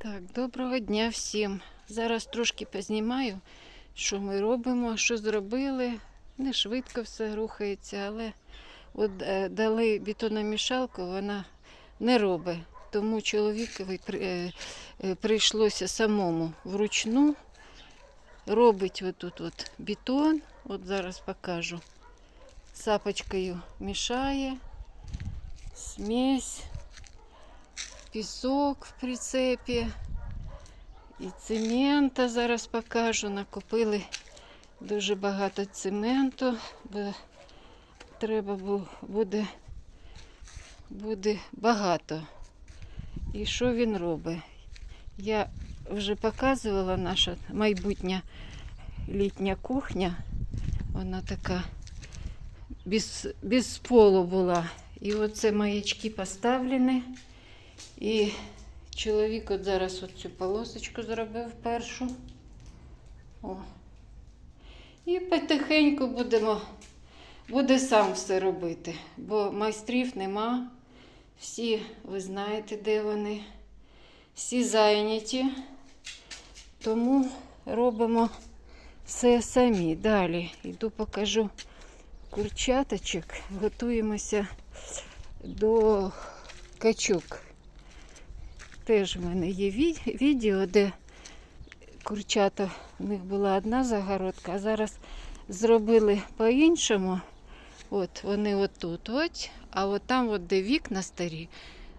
Так, доброго дня всім. Зараз трошки познімаю, що ми робимо, що зробили. Не швидко все рухається, але от е, дали бетономішалку, вона не робить. Тому чоловікові е, е, прийшлося самому вручну робить отут от бетон. От зараз покажу. Сапочкою мішає, смесь, пісок в прицепі. І цемента зараз покажу. Накупили дуже багато цементу, бо треба бу- буде, буде багато. І що він робить? Я вже показувала наша майбутня літня кухня. Вона така без, без полу була. І оце маячки поставлені. І чоловік от зараз от цю полосочку зробив першу. О. І потихеньку будемо, буде сам все робити, бо майстрів нема. Всі, ви знаєте, де вони. Всі зайняті. Тому робимо все самі. Далі йду покажу курчаточок. Готуємося до качок. Теж в мене є відео, де курчата, в них була одна загородка, а зараз зробили по-іншому. От вони отут, от, а от там, от, де вікна старі,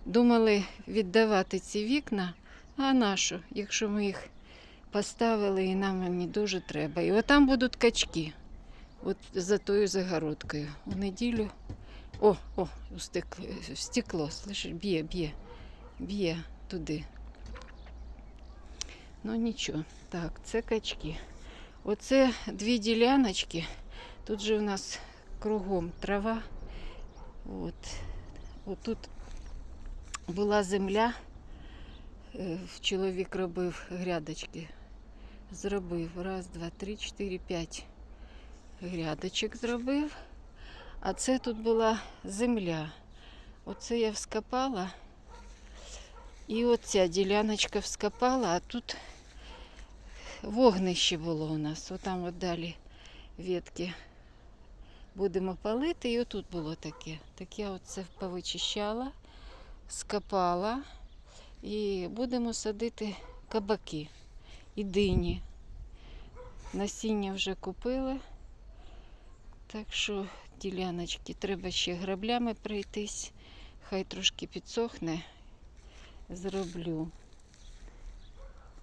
думали віддавати ці вікна. А на що, якщо ми їх поставили і нам мені дуже треба. І отам будуть качки. От за тою загородкою. У неділю. О, о, у стекло, б'є, б'є, б'є туди. Ну нічого. Так, це качки. Оце дві діляночки. Тут же у нас кругом трава. От. Отут була земля. Е, Чоловік робив грядочки. Зробив. Раз, два, три, чотири, п'ять грядочок зробив. А це тут була земля. Оце я вскопала. І оця діляночка вскопала, а тут вогнище було у нас. Отам от далі ветки будемо палити. І отут було таке. Так я оце повичищала, скопала. І будемо садити кабаки і дині. Насіння вже купили. Так що діляночки треба ще граблями пройтись. Хай трошки підсохне. Зроблю.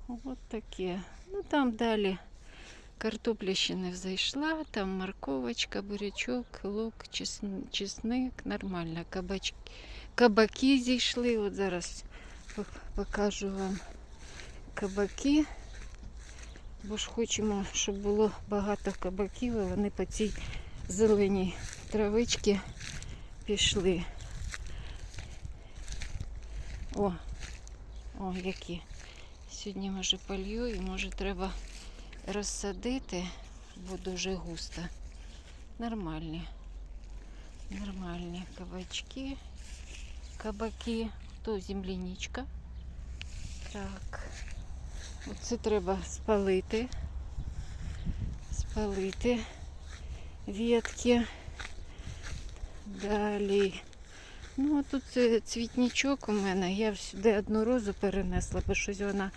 От таке. Ну там далі картопля ще не взайшла, там морковочка, бурячок, лук, чесн- чесник, нормально. Кабач... Кабаки зійшли. От зараз покажу вам кабаки. Бо ж хочемо, щоб було багато кабаків, і вони по цій зеленій травичці пішли. О, о, які. Сьогодні може полью і може треба розсадити, бо дуже густо. Нормальні. Нормальні кабачки, кабаки, то земляничка. Так. Оце треба спалити. Спалити ветки. Далі. Ну, а тут е, цвітничок у мене. Я сюди одну розу перенесла, бо щось вона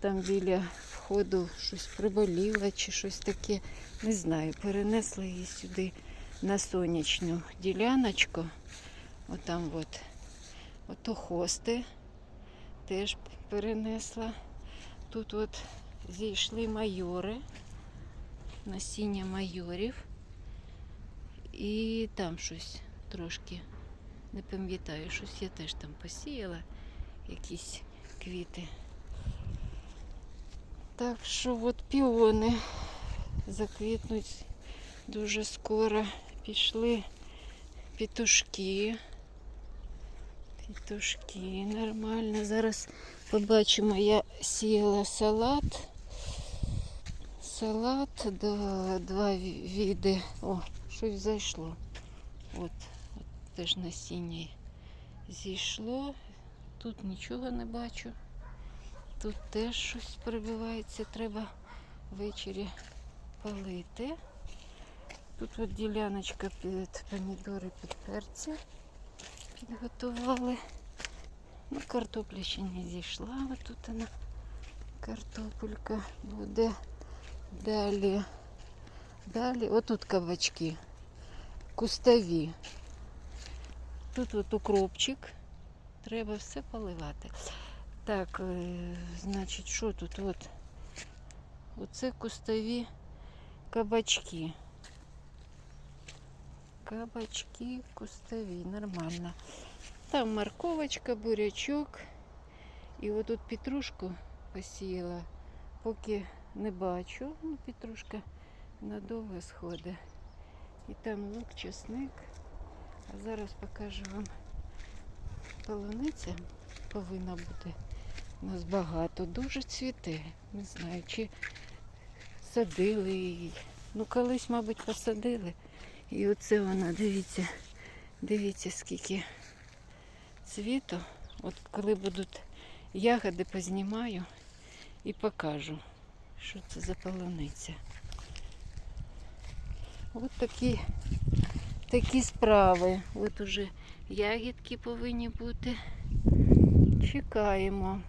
там біля входу щось приболіла чи щось таке. Не знаю. Перенесла її сюди на сонячну діляночку. Отам от. Ото хости теж перенесла. Тут от зійшли майори, насіння майорів. І там щось трошки, не пам'ятаю, щось я теж там посіяла, якісь квіти. Так що от піони заквітнуть дуже скоро. Пішли петушки. Петушки нормально. Зараз побачимо, я сіяла салат. Салат, два, два віди. О, щось зайшло. От, теж насіння зійшло. Тут нічого не бачу. Тут теж щось прибивається, треба ввечері полити. Тут от діляночка під помідори, під перці підготували. Ну, картопля ще не зійшла, от тут вона картопелька буде. Далі. Далі, отут кабачки. Кустові. Тут от укропчик. Треба все поливати. Так, е, значить, що тут? От. Оце кустові кабачки. Кабачки кустові, нормально. Там морковочка, бурячок. І отут петрушку посіяла. Поки не бачу, ну, петрушка надовго сходить. І там лук, чесник. А зараз покажу вам полуниця повинна бути. У нас багато, дуже цвіте. Не знаю, чи садили її. Ну, колись, мабуть, посадили. І оце вона, дивіться, дивіться, скільки цвіту. От коли будуть ягоди, познімаю і покажу, що це за полуниця. От такі, такі справи. От уже ягідки повинні бути. Чекаємо.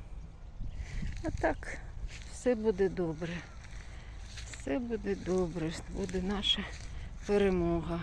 А так, все буде добре. Все буде добре. Буде наша перемога.